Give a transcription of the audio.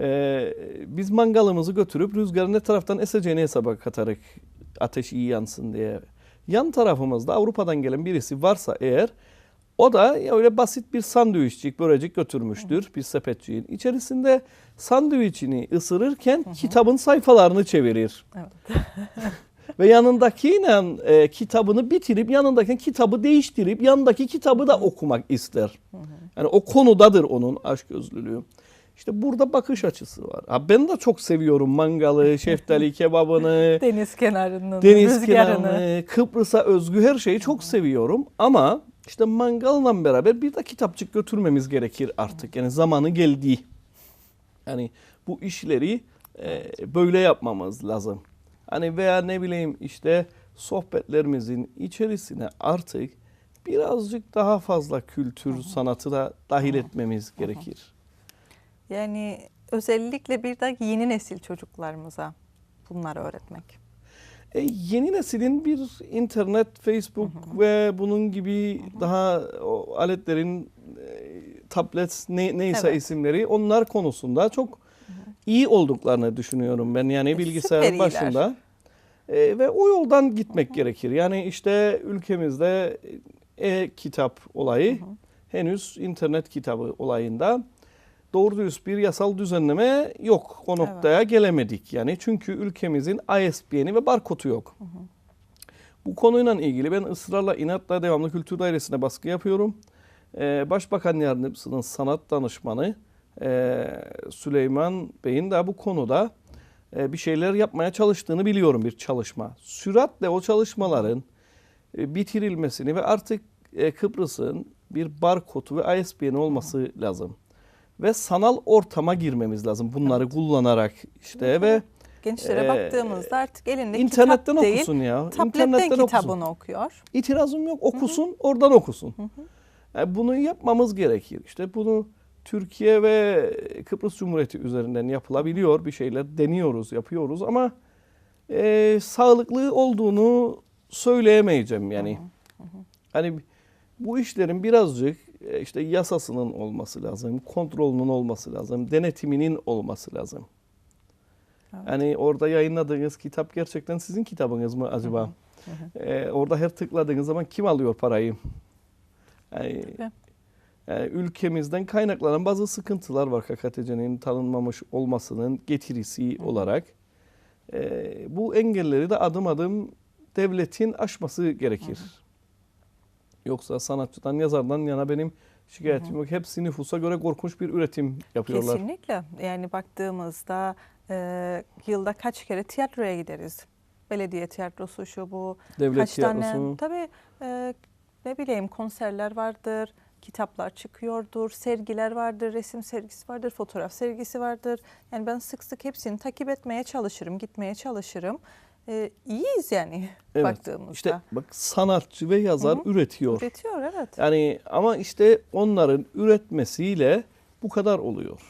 Ee, biz mangalımızı götürüp rüzgarın ne taraftan eseceğini hesaba katarak ateş iyi yansın diye. Yan tarafımızda Avrupa'dan gelen birisi varsa eğer o da öyle basit bir sandviçcik, börecik götürmüştür bir sepetçiğin. İçerisinde sandviçini ısırırken kitabın sayfalarını çevirir. Evet. Ve yanındakiyle e, kitabını bitirip yanındaki kitabı değiştirip yanındaki kitabı da okumak ister. Yani o konudadır onun aşkgözlülüğü. İşte burada bakış açısı var. Ha, ben de çok seviyorum mangalı, şeftali kebabını, Deniz kenarının deniz rüzgarını. kenarını, Kıbrıs'a özgü her şeyi çok seviyorum. Ama işte mangalla beraber bir de kitapçık götürmemiz gerekir artık. Yani zamanı geldi. Yani bu işleri e, böyle yapmamız lazım. Hani veya ne bileyim işte sohbetlerimizin içerisine artık birazcık daha fazla kültür sanatı da dahil etmemiz gerekir. Yani özellikle bir de yeni nesil çocuklarımıza bunları öğretmek. E, yeni neslin bir internet, Facebook ve bunun gibi daha o aletlerin e, tablet ne, neyse Evet. isimleri onlar konusunda çok iyi olduklarını düşünüyorum ben. Yani E, bilgisayar süper iyiler. başında. E, ve o yoldan gitmek gerekir. Yani işte ülkemizde e-kitap olayı henüz internet kitabı olayında doğru dürüst bir yasal düzenleme yok. O noktaya gelemedik. Yani çünkü ülkemizin ISBN'i ve barkodu yok. Bu konuyla ilgili ben ısrarla inatla devamlı kültür dairesine baskı yapıyorum. Ee, Başbakan Yardımcısının sanat danışmanı e, Süleyman Bey'in de bu konuda e, bir şeyler yapmaya çalıştığını biliyorum bir çalışma. Süratle o çalışmaların e, bitirilmesini ve artık e, Kıbrıs'ın bir barkodu ve ISBN olması lazım. Ve sanal ortama girmemiz lazım bunları kullanarak işte ve Gençlere Ee, baktığımızda artık elinde internetten kitap değil, okusun ya. tabletten internetten kitabını okusun. okuyor. İtirazım yok okusun oradan okusun. Yani bunu yapmamız gerekir. İşte bunu Türkiye ve Kıbrıs Cumhuriyeti üzerinden yapılabiliyor. Bir şeyler deniyoruz, yapıyoruz ama e, sağlıklı olduğunu söyleyemeyeceğim yani. Hani bu işlerin birazcık e, işte yasasının olması lazım, kontrolünün olması lazım, denetiminin olması lazım. Evet. Yani orada yayınladığınız kitap gerçekten sizin kitabınız mı acaba? Ee, orada her tıkladığınız zaman kim alıyor parayı? Yani, Tabii. yani ülkemizden kaynaklanan bazı sıkıntılar var KKTC'nin tanınmamış olmasının getirisi olarak. Ee, bu engelleri de adım adım devletin aşması gerekir. Yoksa sanatçıdan, yazardan yana benim şikayetim yok. Hepsi nüfusa göre korkunç bir üretim yapıyorlar. Kesinlikle. Yani baktığımızda e, yılda kaç kere tiyatroya gideriz. Belediye tiyatrosu şu bu. Devlet kaç tane tiyatrosu. tabii e, ne bileyim konserler vardır, kitaplar çıkıyordur, sergiler vardır, resim sergisi vardır, fotoğraf sergisi vardır. Yani ben sık sık hepsini takip etmeye çalışırım, gitmeye çalışırım. E, iyiyiz yani Evet. baktığımızda. İşte bak sanatçı ve yazar üretiyor. Üretiyor evet. Yani ama işte onların üretmesiyle bu kadar oluyor.